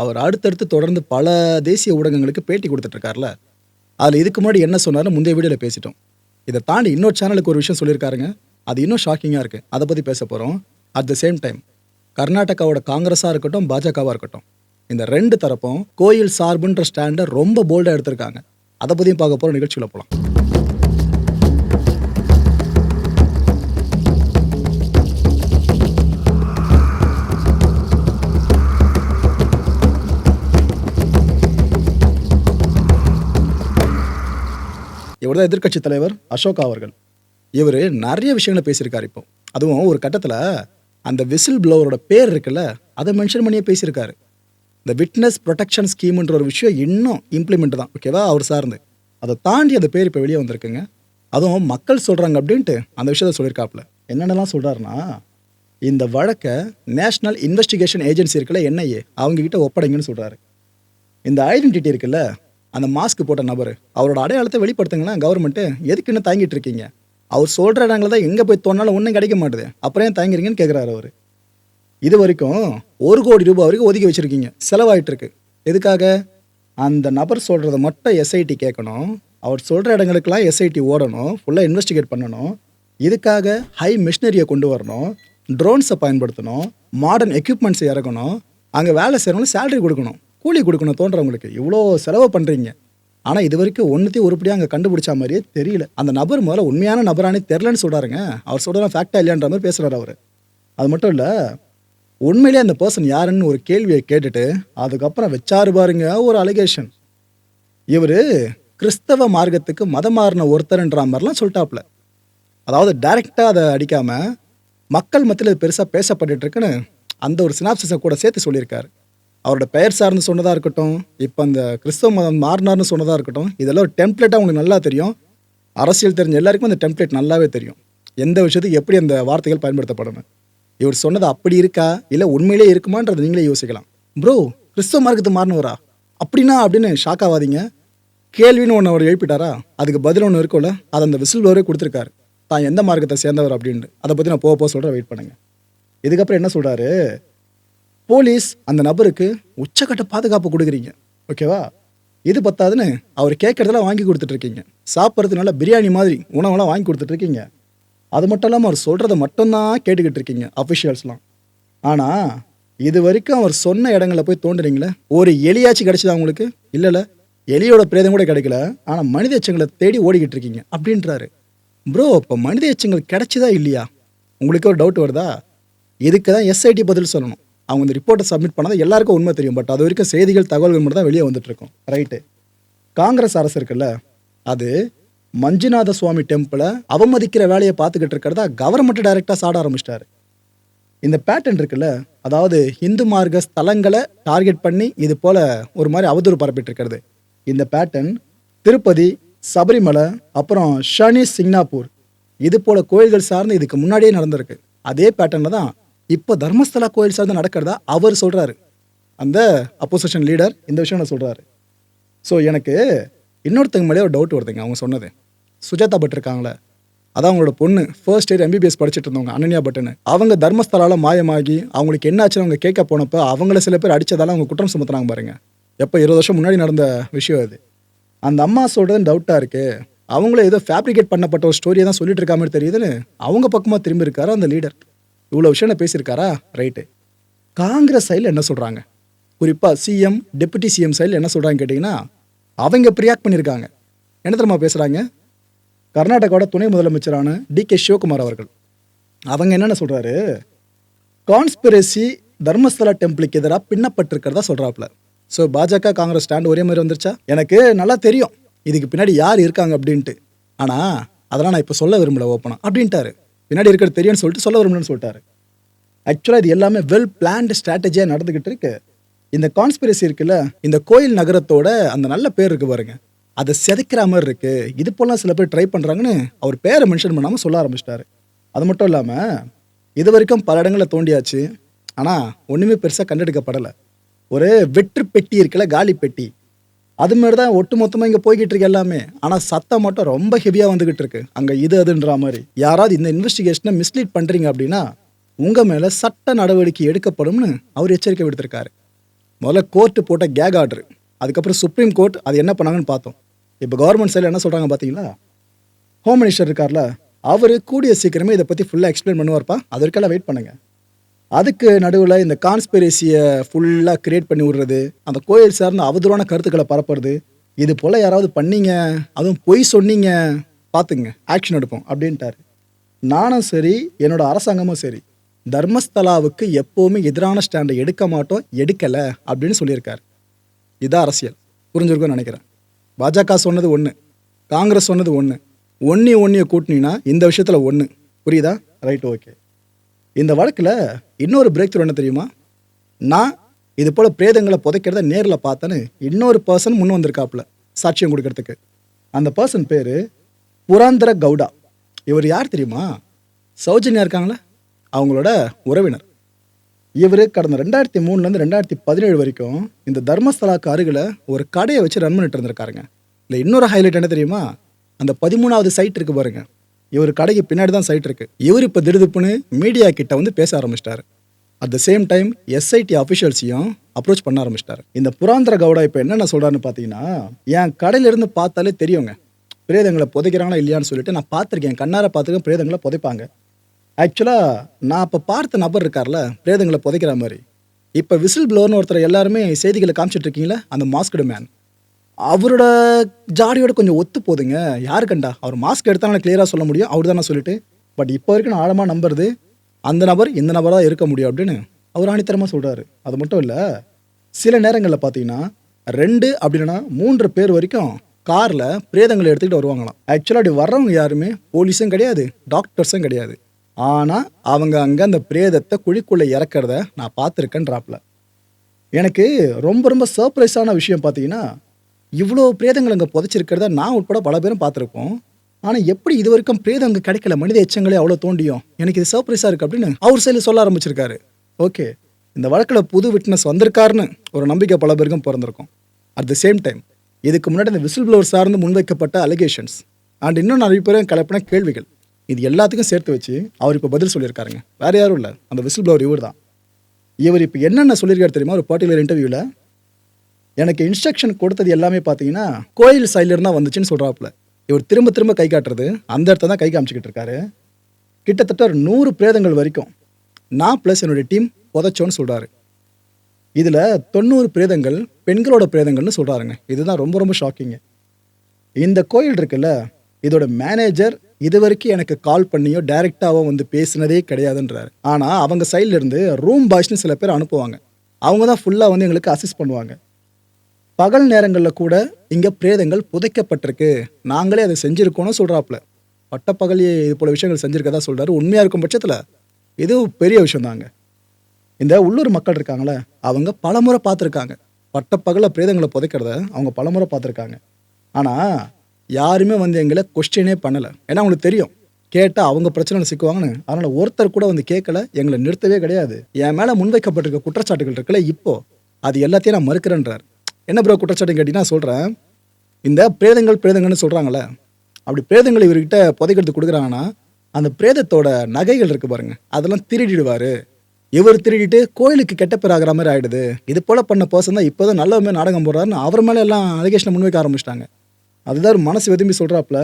அவர் அடுத்தடுத்து தொடர்ந்து பல தேசிய ஊடகங்களுக்கு பேட்டி கொடுத்துட்ருக்கார்ல. அதில் இதுக்கு முன்னாடி என்ன சொன்னாலும் முந்தைய வீடியோவில் பேசிட்டோம். இதை தாண்டி இன்னொரு சேனலுக்கு ஒரு விஷயம் சொல்லியிருக்காருங்க. அது இன்னும் ஷாக்கிங்காக இருக்குது அதை பற்றி பேச போகிறோம் அட் த சேம் டைம் கர்நாடகாவோட காங்கிரஸாக இருக்கட்டும் பாஜகவாக இருக்கட்டும் இந்த ரெண்டு தரப்பும் கோயில் சார்புன்ற ஸ்டாண்டை ரொம்ப போல்டாக எடுத்திருக்காங்க. அதை பற்றியும் பார்க்க போகிற நிகழ்ச்சியில் போகலாம் அவர் தான் எதிர்க்கட்சி தலைவர் அசோகா அவர்கள். இவர் நிறைய விஷயங்களை பேசியிருக்காரு இப்போ. அதுவும் ஒரு கட்டத்தில் அந்த விசில் ப்ளோவரோட பேர் இருக்குல்ல அதை மென்ஷன் பண்ணியே பேசியிருக்காரு. இந்த விட்னஸ் ப்ரொடெக்ஷன் ஸ்கீம்ன்ற ஒரு விஷயம் இன்னும் இம்ப்ளிமெண்ட் தான் ஓகேவா அவர் சார்ந்து. அதை தாண்டி அந்த பேர் இப்போ வெளியே வந்திருக்குங்க. அதுவும் மக்கள் சொல்கிறாங்க அப்படின்ட்டு அந்த விஷயத்த சொல்லியிருக்காப்புல. என்னென்னலாம் சொல்கிறாருன்னா இந்த வழக்கை நேஷ்னல் இன்வெஸ்டிகேஷன் ஏஜென்சி இருக்குல்ல என்ஐஏ அவங்ககிட்ட ஒப்படைங்கன்னு சொல்கிறாரு இந்த ஐடென்டிட்டி இருக்குல்ல அந்த மாஸ்க் போட்ட நபர் அவரோட அடையாளத்தை வெளிப்படுத்துங்களேன் கவர்மெண்ட்டு எதுக்கு இன்னும் தாங்கிட்டு இருக்கீங்க? அவர் சொல்கிற இடங்கள தான் எங்கே போய் தோணாலும் ஒன்றும் கிடைக்க மாட்டுது. அப்புறம் ஏன் தயங்குறீங்கன்னு கேட்குறாரு அவர். இது வரைக்கும் ஒரு கோடி ரூபாய் வரைக்கும் ஒதுக்கி வச்சுருக்கீங்க. செலவாயிட்டு இருக்கு. எதுக்காக? அந்த நபர் சொல்கிறத மட்டும் எஸ்ஐடி கேட்கணும். அவர் சொல்கிற இடங்களுக்கெல்லாம் எஸ்ஐடி ஓடணும். ஃபுல்லாக இன்வெஸ்டிகேட் பண்ணணும். இதுக்காக ஹை மிஷினரியை கொண்டு வரணும். ட்ரோன்ஸை பயன்படுத்தணும். மாடர்ன் எக்யூப்மெண்ட்ஸை இறக்கணும். அங்கே வேலை செய்கிறவங்களுக்கு சேலரி கொடுக்கணும். கூலி கொடுக்கணும் தோன்றவங்களுக்கு. இவ்வளோ செலவு பண்ணுறீங்க ஆனால் இது வரைக்கும் ஒன்றுத்தையும் உருப்படியாக அங்கே கண்டுபிடிச்ச மாதிரியே தெரியல. அந்த நபர் முதல்ல உண்மையான நபரானே தெரிலன்னு சொல்கிறாருங்க அவர் சொல்கிற ஃபேக்டா இல்லையான்ற மாதிரி பேசுகிறார் அவர். அது மட்டும் இல்லை உண்மையிலே அந்த பர்சன் யாருன்னு ஒரு கேள்வியை கேட்டுட்டு அதுக்கப்புறம் வச்சாரு பாருங்க ஒரு அலிகேஷன் இவர் கிறிஸ்தவ மார்க்கத்துக்கு மதம் மாறின ஒருத்தர்ன்ற மாதிரிலாம் சொல்லிட்டாப்புல. அதாவது டைரெக்டாக அதை அடிக்காமல் மக்கள் மத்தியில் பெருசாக பேசப்பட்டுட்ருக்குன்னு அந்த ஒரு சினாப்சிஸை கூட சேர்த்து சொல்லியிருக்காரு. அவரோட பெயர் சார்ந்து சொன்னதாக இருக்கட்டும் இப்போ அந்த கிறிஸ்தவ மதம் மாறினார்னு சொன்னதாக இருக்கட்டும் இதெல்லாம் ஒரு டெம்ப்ளேட்டாக உங்களுக்கு நல்லா தெரியும். அரசியல் தெரிஞ்ச எல்லாருக்கும் அந்த டெம்ப்ளேட் நல்லாவே தெரியும். எந்த விஷயத்துக்கு எப்படி அந்த வார்த்தைகள் பயன்படுத்தப்படணும்? இவர் சொன்னது அப்படி இருக்கா? இல்லை உண்மையிலே இருக்குமான்றதை நீங்களே யோசிக்கலாம். ப்ரோ கிறிஸ்தவ மார்க்கத்து மாறினவரா? அப்படின்னா? அப்படின்னு ஷாக் ஆகாதீங்க கேள்வின்னு ஒன்று அவர் எழுப்பிட்டாரா? அதுக்கு பதில் ஒன்று இருக்கும்ல அதை அந்த விசில் ப்ளோரே கொடுத்துருக்காரு. தான் எந்த மார்க்கத்தை சேர்ந்தவர்? அப்படின்ட்டு. அதை பற்றி நான் போக போக சொல்கிறேன் வெயிட் பண்ணுங்க. இதுக்கப்புறம் என்ன சொல்கிறாரு போலீஸ் அந்த நபருக்கு உச்சக்கட்ட பாதுகாப்பு கொடுக்குறீங்க. ஓகேவா? இது பத்தாதுன்னு அவர் கேட்குறதெல்லாம் வாங்கி கொடுத்துட்டு இருக்கீங்க சாப்பிட்றது நல்ல பிரியாணி மாதிரி உணவெல்லாம் வாங்கி கொடுத்துட்டு இருக்கீங்க அது மட்டும் இல்லாமல் அவர் சொல்கிறத மட்டும்தான் கேட்டுக்கிட்டு இருக்கீங்க அஃபிஷியல்ஸ்லாம் ஆனால் இது வரைக்கும் அவர் சொன்ன இடங்களில் போய் தோண்டுறீங்களே? ஒரு எலியாச்சும் கிடைச்சதா உங்களுக்கு? இல்லைல்ல. எலியோட பிரேதம் கூட கிடைக்கல. ஆனால் மனித எச்சங்களை தேடி ஓடிக்கிட்டு இருக்கீங்க அப்படின்றாரு. ப்ரோ இப்போ மனித எச்சங்கள் கிடைச்சிதா இல்லையா? உங்களுக்கு ஒரு டவுட் வருதா? இதுக்கு தான் எஸ்ஐடி பதில் சொல்லணும். அவங்க இந்த ரிப்போர்ட்டை சப்மிட் பண்ணால் எல்லாருக்கும் உண்மை தெரியும். பட் அது வரைக்கும் செய்திகள் தகவல்கள் மட்டும் தான் வெளியே வந்துட்டுருக்கும் ரைட்டு காங்கிரஸ் அரசு இருக்குல்ல அது மஞ்சுநாத சுவாமி டெம்பிளை அவமதிக்கிற வேலையை பார்த்துக்கிட்டு இருக்கிறதா கவர்மெண்ட் டைரெக்டாக சாட ஆரம்பிச்சிட்டாரு. இந்த பேட்டர்ன் இருக்குல்ல அதாவது இந்து மார்க்க ஸ்தலங்களை டார்கெட் பண்ணி இது போல் ஒரு மாதிரி அவதூறு பரப்பிட்டு இருக்கிறது. இந்த பேட்டர்ன் திருப்பதி சபரிமலை அப்புறம் ஷனி சிங்னாப்பூர் இது போல் கோயில்கள் சார்ந்து இதுக்கு முன்னாடியே நடந்திருக்கு. அதே பேட்டர்னில் தான் இப்போ தர்மஸ்தலா கோயில் சார்ந்து நடக்கிறதா அவர் சொல்கிறாரு அந்த அப்போசிஷன் லீடர் இந்த விஷயம் நான் சொல்கிறாரு ஸோ எனக்கு இன்னொருத்தங்க மேலே ஒரு டவுட் வருதுங்க அவங்க சொன்னது. சுஜாதா பட் இருக்காங்களே அதான் அவங்களோட பொண்ணு ஃபர்ஸ்ட் இயர் எம்பிபிஎஸ் படிச்சுட்டு இருந்தவங்க அனன்யா பட்டனு அவங்க தர்மஸ்தலால மாயமாகி அவங்களுக்கு என்னாச்சுன்னு அவங்க கேட்க போனப்போ அவங்கள சில பேர் அடித்ததால அவங்க குற்றம் சுமத்துனாங்க பாருங்க. எப்போ இருபது வருஷம் முன்னாடி நடந்த விஷயம் அது. அந்த அம்மா சொல்கிறது டவுட்டாக இருக்குது அவங்கள ஏதோ ஃபேப்ரிகேட் பண்ணப்பட்ட ஒரு ஸ்டோரியை தான் சொல்லிட்டு இருக்காமல் மாதிரி தெரியுதுன்னு அவங்க பக்கமாக திரும்பி இருக்காரு அந்த லீடர் இவ்வளோ விஷயம் என்ன பேசியிருக்காரா? ரைட்டு காங்கிரஸ் சைடில் என்ன சொல்கிறாங்க குறிப்பாக சிஎம் டெபுட்டி சிஎம் சைடில் என்ன சொல்கிறாங்க கேட்டிங்கன்னா அவங்க ப்ரியாக்ட் பண்ணியிருக்காங்க. என்ன தெரியுமா பேசுகிறாங்க கர்நாடகாவோட துணை முதலமைச்சரான டி கே சிவகுமார் அவர்கள். அவங்க என்னென்ன சொல்கிறாரு கான்ஸ்பிரசி தர்மஸ்தலா டெம்பிளுக்கு எதிராக பின்னப்பட்டிருக்கிறதா சொல்கிறாப்புல ஸோ பாஜக காங்கிரஸ் ஸ்டாண்ட் ஒரே மாதிரி வந்துருச்சா? எனக்கு நல்லா தெரியும். இதுக்கு பின்னாடி யார் இருக்காங்க அப்படின்ட்டு. ஆனால் அதெல்லாம் நான் இப்போ சொல்ல விரும்பல ஓப்பனா அப்படின்ட்டாரு. பின்னாடி இருக்கிறது தெரியும்னு சொல்லிட்டு சொல்ல வரும்னு சொல்லிட்டாரு. ஆக்சுவலாக இது எல்லாமே வெல் பிளான்டு ஸ்ட்ராட்டஜியாக நடந்துக்கிட்டு இருக்கு. இந்த கான்ஸ்பிரசி இருக்குல்ல இந்த கோயில் நகரத்தோட அந்த நல்ல பேர் இருக்கு பாருங்க. அதை செதைக்கிற மாதிரி இருக்கு. இது போலாம் சில பேர் ட்ரை பண்ணுறாங்கன்னு அவர் பேரை மென்ஷன் பண்ணாமல் சொல்ல ஆரம்பிச்சிட்டாரு. அது மட்டும் இல்லாமல் இது வரைக்கும் பல இடங்களில் தோண்டியாச்சு. ஆனால் ஒன்றுமே பெருசாக கண்டெடுக்கப்படலை. ஒரு வெற்று பெட்டி இருக்குல்ல காலி பெட்டி அது மாதிரி தான் ஒட்டு மொத்தமாக இங்கே போய்கிட்டு இருக்கு எல்லாமே. ஆனால் சத்தம் மட்டும் ரொம்ப ஹெவியாக வந்துகிட்டு இருக்கு. அங்கே இது அதுன்ற மாதிரி. யாராவது இந்த இன்வெஸ்டிகேஷனை மிஸ்லீட் பண்ணுறீங்க அப்படின்னா உங்கள் மேலே சட்ட நடவடிக்கை எடுக்கப்படும்னு அவர் எச்சரிக்கை விடுத்திருக்காரு. முதல்ல கோர்ட்டு போட்ட கேக் ஆர்டர் அதுக்கப்புறம் சுப்ரீம் கோர்ட் அது என்ன பண்ணாங்கன்னு பார்த்தோம். இப்போ கவர்மெண்ட் சைடில் என்ன சொல்கிறாங்க பார்த்தீங்களா? ஹோம் மினிஸ்டர் இருக்கார்ல அவர் கூடிய சீக்கிரமே இதை பற்றி ஃபுல்லாக எக்ஸ்பிளைன் பண்ணுவார்ப்பா. அது வரைக்கும் வெயிட் பண்ணுங்கள் அதுக்கு நடுவில் இந்த கான்ஸ்பிரசியை ஃபுல்லாக கிரியேட் பண்ணி விடுறது அந்த கோயில் சார்ந்த அவதூறான கருத்துக்களை பரப்புறது இது போல் யாராவது பண்ணீங்க அதுவும் பொய் சொன்னீங்க பார்த்துங்க ஆக்ஷன் எடுப்போம் அப்படின்ட்டாரு. நானும் சரி என்னோட அரசாங்கமும் சரி தர்மஸ்தலாவுக்கு எப்போவுமே எதிரான ஸ்டாண்டை எடுக்க மாட்டோம் எடுக்கலை அப்படின்னு சொல்லியிருக்காரு. இதான் அரசியல் புரிஞ்சிருக்கும்னு நினைக்கிறேன். பாஜக சொன்னது ஒன்று காங்கிரஸ் சொன்னது ஒன்று ஒன்னி ஒன்னியை கூட்டினீங்கன்னா இந்த விஷயத்தில் ஒன்று புரியுதா? ரைட் ஓகே இந்த வழக்கில் இன்னொரு பிரேக் த்ரூ என்ன தெரியுமா? நான் இது போல் பிரேதங்களை புதைக்கிறத நேரில் பார்த்தேன்னு இன்னொரு பர்சன் முன் வந்திருக்காப்புல சாட்சியம் கொடுக்கறதுக்கு. அந்த பர்சன் பேர் புராந்தர கவுடா. இவர் யார் தெரியுமா? சௌஜன்யா இருக்காங்களே? அவங்களோட உறவினர். இவர் கடந்த ரெண்டாயிரத்தி மூணுலேருந்து ரெண்டாயிரத்தி பதினேழு வரைக்கும் இந்த தர்மஸ்தலாக்கு அருகில் ஒரு கடையை வச்சு ரன் பண்ணிட்டு இருந்திருக்காருங்க. இல்லை இன்னொரு ஹைலைட் என்ன தெரியுமா? அந்த பதிமூணாவது சைட் இருக்கு பாருங்கள் இவர் கடைக்கு பின்னாடி தான் சைட் இருக்கு. இவர் இப்போ திடுதுப்புன்னு மீடியா கிட்ட வந்து பேச ஆரம்பிச்சிட்டாரு. At the same time SIT அஃபிஷியல்ஸையும் approach பண்ண ஆரம்பிச்சிட்டாரு. இந்த புராந்திர கவுடா இப்போ என்னென்ன சொல்கிறான்னு பார்த்தீங்கன்னா என் கடையிலேருந்து பார்த்தாலே தெரியுங்க. பிரேதங்களை புதைக்கிறாங்களா இல்லையான்னு சொல்லிட்டு நான் பார்த்துருக்கேன். கண்ணார பார்த்துருக்கேன் பிரேதங்களை புதைப்பாங்க. ஆக்சுவலாக நான் அப்போ பார்த்த நபர் இருக்கார்ல பிரேதங்களை புதைக்கிற மாதிரி. இப்போ விசில் ப்ளோர்னு ஒருத்தர் எல்லாருமே செய்திகளை காமிச்சிட்டுருக்கீங்கள அந்த மாஸ்கடு மேன் அவரோட ஜாடியோட கொஞ்சம் ஒத்து போதுங்க. யாரு கண்டா? அவர் மாஸ்க் எடுத்தாலும் கிளியராக சொல்ல முடியும். அவர் தானே சொல்லிட்டு. பட் இப்போ வரைக்கும் நான் ஆழமாக நம்புறது அந்த நபர் இந்த நபராக இருக்க முடியும் அப்படின்னு அவர் ஆணித்தரமாக சொல்கிறாரு அது மட்டும் இல்லை சில நேரங்களில் பார்த்தீங்கன்னா ரெண்டு அப்படின்னா மூன்று பேர் வரைக்கும் காரில் பிரேதங்களை எடுத்துக்கிட்டு வருவாங்களாம். ஆக்சுவலாக அப்படி வர்றவங்க யாருமே போலீஸும் கிடையாது டாக்டர்ஸும் கிடையாது. ஆனால் அவங்க அங்கே அந்த பிரேதத்தை குழிக்குள்ளே இறக்கிறத நான் பார்த்துருக்கேன்றாப்புல எனக்கு ரொம்ப ரொம்ப சர்ப்ரைஸான விஷயம் பார்த்தீங்கன்னா இவ்வளோ பிரேதங்கள் அங்கே புதைச்சிருக்கிறத நான் உட்பட பல பேரும் பார்த்துருப்போம். ஆனால் எப்படி இது வரைக்கும் பிரேதம் அங்கே கிடைக்கல? மனித எச்சங்களே அவ்வளோ தோண்டியும். எனக்கு இது சர்ப்ரைஸாக இருக்குது அப்படின்னு அவர் சைடில் சொல்ல ஆரம்பிச்சிருக்காரு. ஓகே இந்த வழக்கில் புது விட்னஸ் வந்திருக்காருன்னு ஒரு நம்பிக்கை பல பேருக்கும் பிறந்திருக்கும். அட் த சேம் டைம் இதுக்கு முன்னாடி இந்த விசில் ப்ளோவர் சார்ந்து முன்வைக்கப்பட்ட அலிகேஷன்ஸ் அண்ட் இன்னும் நிறைய பேரும் கலப்பின கேள்விகள். இது எல்லாத்துக்கும் சேர்த்து வச்சு அவர் இப்போ பதில் சொல்லியிருக்காருங்க. வேறு யாரும் இல்லை. அந்த விசில் ப்ளோவர் இவர் தான் இவர் இப்போ என்னென்ன சொல்லியிருக்காரு தெரியுமா? ஒரு பர்டிகுலர் இன்டர்வியூவில் எனக்கு இன்ஸ்ட்ரக்ஷன் கொடுத்தது எல்லாமே பார்த்தீங்கன்னா கோயில் சைட்லேருந்து தான் வந்துச்சுன்னு சொல்கிறாப்புல இவர் திரும்ப திரும்ப கை காட்டுறது அந்த இடத்த தான் கை காமிச்சிக்கிட்டு இருக்காரு. கிட்டத்தட்ட ஒரு நூறு பிரேதங்கள் வரைக்கும் நான் ப்ளஸ் என்னுடைய டீம் புதைச்சோன்னு சொல்கிறாரு இதில் தொண்ணூறு பிரேதங்கள் பெண்களோட பிரேதங்கள்னு சொல்கிறாருங்க இதுதான் ரொம்ப ரொம்ப ஷாக்கிங்க இந்த கோயில் இருக்குல்ல இதோட மேனேஜர் இது வரைக்கும் எனக்கு கால் பண்ணியோ டைரெக்டாவோ வந்து பேசினதே கிடையாதுன்றாரு. ஆனால் அவங்க சைட்லேருந்து ரூம் பாய்ஸ்னு சில பேர் அனுப்புவாங்க. அவங்க தான் ஃபுல்லாக வந்து எங்களுக்கு அசிஸ்ட் பண்ணுவாங்க. பகல் நேரங்களில் கூட இங்கே பிரேதங்கள் புதைக்கப்பட்டிருக்கு. நாங்களே அதை செஞ்சுருக்கோன்னு சொல்கிறாப்புல பட்டப்பகலே இது போல விஷயங்கள் செஞ்சுருக்கதா சொல்கிறாரு உண்மையாக இருக்கும் பட்சத்தில் இது பெரிய விஷயம் தாங்க இந்த உள்ளூர் மக்கள் இருக்காங்களே அவங்க பலமுறை பார்த்துருக்காங்க. பட்டப்பகலில் பிரேதங்களை புதைக்கிறத அவங்க பலமுறை பார்த்துருக்காங்க. ஆனால் யாருமே வந்து எங்களை கொஸ்டினே பண்ணலை. ஏன்னா அவங்களுக்கு தெரியும். கேட்டால் அவங்க பிரச்சனையில் சிக்குவாங்கன்னு. அதனால் ஒருத்தர் கூட வந்து கேட்கல எங்களை நிறுத்தவே கிடையாது. என் மேலே முன்வைக்கப்பட்டிருக்க குற்றச்சாட்டுகள் இருக்குல்ல இப்போ அது எல்லாத்தையும் நான் மறுக்கிறேன்றார். என்ன ப்ரோ குற்றச்சாட்டுன்னு கேட்டிங்கன்னா சொல்கிறேன் இந்த பிரேதங்கள் பிரேதங்கள்னு சொல்கிறாங்களே அப்படி பிரேதங்கள் இவர்கிட்ட புதைக்கெடுத்து கொடுக்குறாங்கன்னா அந்த பிரேதத்தோட நகைகள் இருக்குது பாருங்க அதெல்லாம் திருடிடுவார். இவர் திருடிட்டு கோயிலுக்கு கெட்ட பேர் ஆகிற மாதிரி ஆகிடுது இது போல் பண்ண பர்சன் தான் இப்போதான் நல்லவமே நாடகம் போடுறாருன்னு அவர் மேலே எல்லாம் அலிகேஷனை முன்வைக்க ஆரம்பிச்சிட்டாங்க. அதுதான் ஒரு மனசு விரும்பி சொல்கிறாப்புல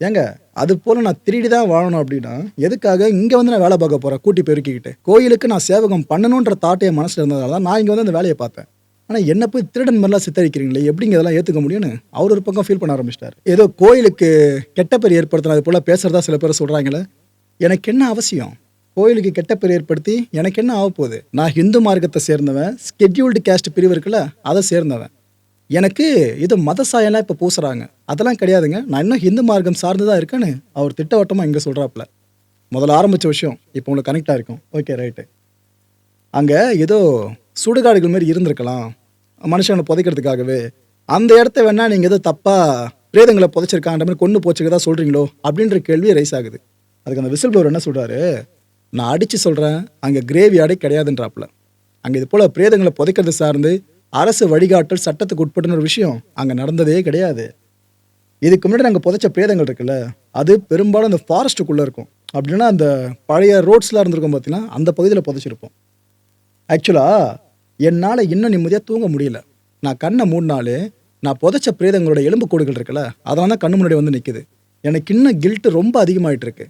ஏங்க அது போல் நான் திருடி தான் வாழணும் அப்படின்னா எதுக்காக இங்கே வந்து நான் வேலை பார்க்க போகிறேன் கூட்டி பெருக்கிக்கிட்டு கோயிலுக்கு நான் சேவகம் பண்ணணுன்ற தாட்டையை மனசில் இருந்ததால தான் நான் இங்கே வந்து அந்த வேலையை பார்த்தேன். ஆனால் என்ன போய் திருடன் மாதிரிலாம் சித்தரிக்கிறீங்களே? எப்படிங்க இதெல்லாம் ஏற்றுக்க முடியும்னு? அவர் ஒரு பக்கம் ஃபீல் பண்ண ஆரம்பிச்சிட்டார். ஏதோ கோயிலுக்கு கெட்ட பேர் ஏற்படுத்தினது போல் பேசுகிறதா சில பேர் சொல்கிறாங்களே எனக்கு என்ன அவசியம்? கோயிலுக்கு கெட்ட பேர் ஏற்படுத்தி எனக்கு என்ன ஆக போகுது? நான் ஹிந்து மார்க்கத்தை சேர்ந்தவன் ஸ்கெட்யூல்டு கேஸ்ட் பிரிவு இருக்குல்ல அதை சேர்ந்தவன். எனக்கு இது மத சாயம்லாம் இப்போ பூசுகிறாங்க அதெல்லாம் கிடையாதுங்க. நான் இன்னும் ஹிந்து மார்க்கம் சார்ந்து தான் இருக்கேன்னு அவர் திட்டவட்டமாக இங்கே சொல்கிறாப்புல முதல்ல ஆரம்பித்த விஷயம் இப்போ உங்களுக்கு கனெக்டாக இருக்கும். ஓகே ரைட்டு அங்கே ஏதோ சுடுகாடுகள் மாதிரி இருந்திருக்கலாம். மனுஷங்களை புதைக்கிறதுக்காகவே அந்த இடத்த வேணா நீங்கள் எதோ தப்பாக பிரேதங்களை புதைச்சிருக்கான்ற மாதிரி கொண்டு போச்சுக்கதா சொல்கிறீங்களோ அப்படின்ற கேள்வி ரைஸ் ஆகுது. அதுக்கு அந்த விசில் ப்ளோர் என்ன சொல்கிறாரு நான் அடித்து சொல்கிறேன் அங்கே கிரேவி ஆடை கிடையாதுன்றாப்புல. அங்கே இது போல் பிரேதங்களை புதைக்கிறது சார்ந்து அரசு வழிகாட்டல் சட்டத்துக்கு உட்பட்டுன ஒரு விஷயம் அங்கே நடந்ததே கிடையாது. இதுக்கு முன்னாடி நாங்கள் புதைச்ச பிரேதங்கள் இருக்குல்ல அது பெரும்பாலும் அந்த ஃபாரஸ்ட்டுக்குள்ளே இருக்கும். அப்படின்னா அந்த பழைய ரோட்ஸ்லாம் இருந்திருக்கும் பார்த்தீங்கன்னா அந்த பகுதியில் புதைச்சிருப்போம். ஆக்சுவலாக என்னால் இன்னும் நிம்மதியாக தூங்க முடியல. நான் கண்ணை மூடினாலே நான் புதைச்ச பிரேதங்களோட எலும்பு கூடுகள் இருக்குல்ல அதனால தான் கண்ணு முன்னாடி வந்து நிற்குது எனக்கு இன்னும் கில்ட்டு ரொம்ப அதிகமாயிட்டு இருக்கு.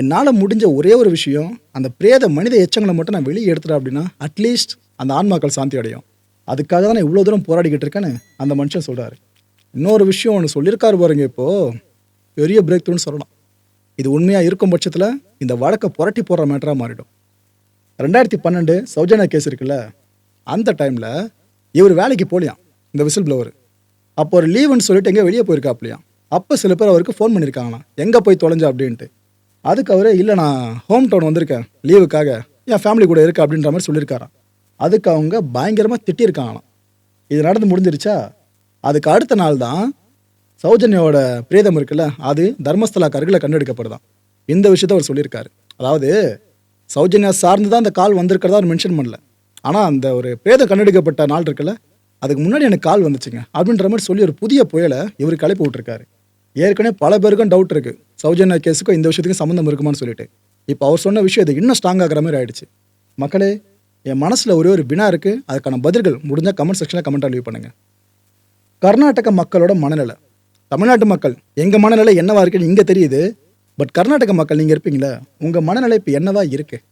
என்னால் முடிஞ்ச ஒரே ஒரு விஷயம் அந்த பிரேத மனித எச்சங்களை மட்டும் நான் வெளியே எடுத்துட்டேன் அப்படின்னா அட்லீஸ்ட் அந்த ஆன்மாக்கள் சாந்தி அடையும். அதுக்காக தான் நான் இவ்வளோ தூரம் போராடிக்கிட்டு இருக்கேன்னு அந்த மனுஷன் சொல்கிறாரு இன்னொரு விஷயம் ஒன்று சொல்லியிருக்காரு பாருங்க இப்போது பெரிய பிரேக் த்ரூன்னு சொல்லலாம். இது உண்மையாக இருக்கும் பட்சத்தில் இந்த வழக்கை புரட்டி போடுற மேட்டராக மாறிடும். ரெண்டாயிரத்தி பன்னெண்டு சௌஜன்யா கேஸ் இருக்குல்ல அந்த டைமில் இவர் வேலைக்கு போலியாம் இந்த விசில் ப்ளவர் அப்போ ஒரு லீவுன்னு சொல்லிட்டு எங்கே வெளியே போயிருக்காப்லையாம் அப்போ சில பேர் அவருக்கு ஃபோன் பண்ணியிருக்காங்கண்ணா எங்கே போய் தொலைஞ்சா? அப்படின்ட்டு. அதுக்கு அவர் இல்லை நான் ஹோம் டவுன் வந்திருக்கேன் லீவுக்காக என் ஃபேமிலி கூட இருக்கு அப்படின்ற மாதிரி சொல்லியிருக்காராம். அதுக்கு அவங்க பயங்கரமாக திட்டியிருக்காங்களாம். இது நடந்து முடிஞ்சிருச்சா? அதுக்கு அடுத்த நாள் தான் சௌஜன்யாவோட பிரேதம் இருக்குல்ல அது தர்மஸ்தலா கருகில் கண்டெடுக்கப்படுதான் இந்த விஷயத்த அவர் சொல்லியிருக்காரு. அதாவது சௌஜன்யா சார்ந்து தான் அந்த கால் வந்திருக்கிறதா அவர் மென்ஷன் பண்ணல. ஆனால் அந்த ஒரு பிரேதம் கண்டெடுக்கப்பட்ட நாள் இருக்குல்ல அதுக்கு முன்னாடி எனக்கு கால் வந்துச்சுங்க. அப்படின்ற மாதிரி சொல்லி ஒரு புதிய புயலை இவர் கலைப்பு விட்டுருக்காரு. ஏற்கனவே பல பேருக்கும் டவுட் இருக்குது சௌஜன்யா கேஸுக்கும் இந்த விஷயத்துக்கும் சம்மந்தம் இருக்குமான்னு சொல்லிட்டு. இப்போ அவர் சொன்ன விஷயம் இது இன்னும் ஸ்ட்ராங் ஆகிற மாதிரி ஆயிடுச்சு. மக்களே என் மனசில் ஒரே ஒரு வினா இருக்குது அதுக்கான பதில்கள் முடிஞ்சால் கமெண்ட் செக்ஷனில் கமெண்ட்டாக லீவ் பண்ணுங்கள் கர்நாடக மக்களோட மனநிலை. தமிழ்நாட்டு மக்கள் எங்கள் மனநிலை என்னவா இருக்குன்னு இங்கே தெரியுது. பட் கர்நாடக மக்கள் நீங்கள் இருப்பீங்களா உங்கள் மனநிலை இப்போ என்னவா இருக்குது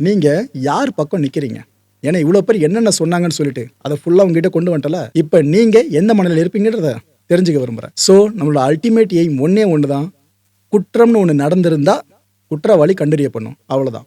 நீங்கள் யார் பக்கம் நிற்கிறீங்க ஏன்னா இவ்வளோ பேர் என்னென்ன சொன்னாங்கன்னு சொல்லிட்டு அதை ஃபுல்லாக உங்ககிட்ட கொண்டு வந்துட்டல? இப்போ நீங்கள் எந்த மனநிலையில் இருப்பீங்கன்றத தெரிஞ்சுக்க விரும்புகிறேன் ஸோ நம்மளோட அல்டிமேட் எய்ம் ஒன்றே ஒன்று தான் குற்றம்னு ஒன்று நடந்திருந்தால் குற்றவாளி கண்டறியப்படணும். அவ்வளோதான்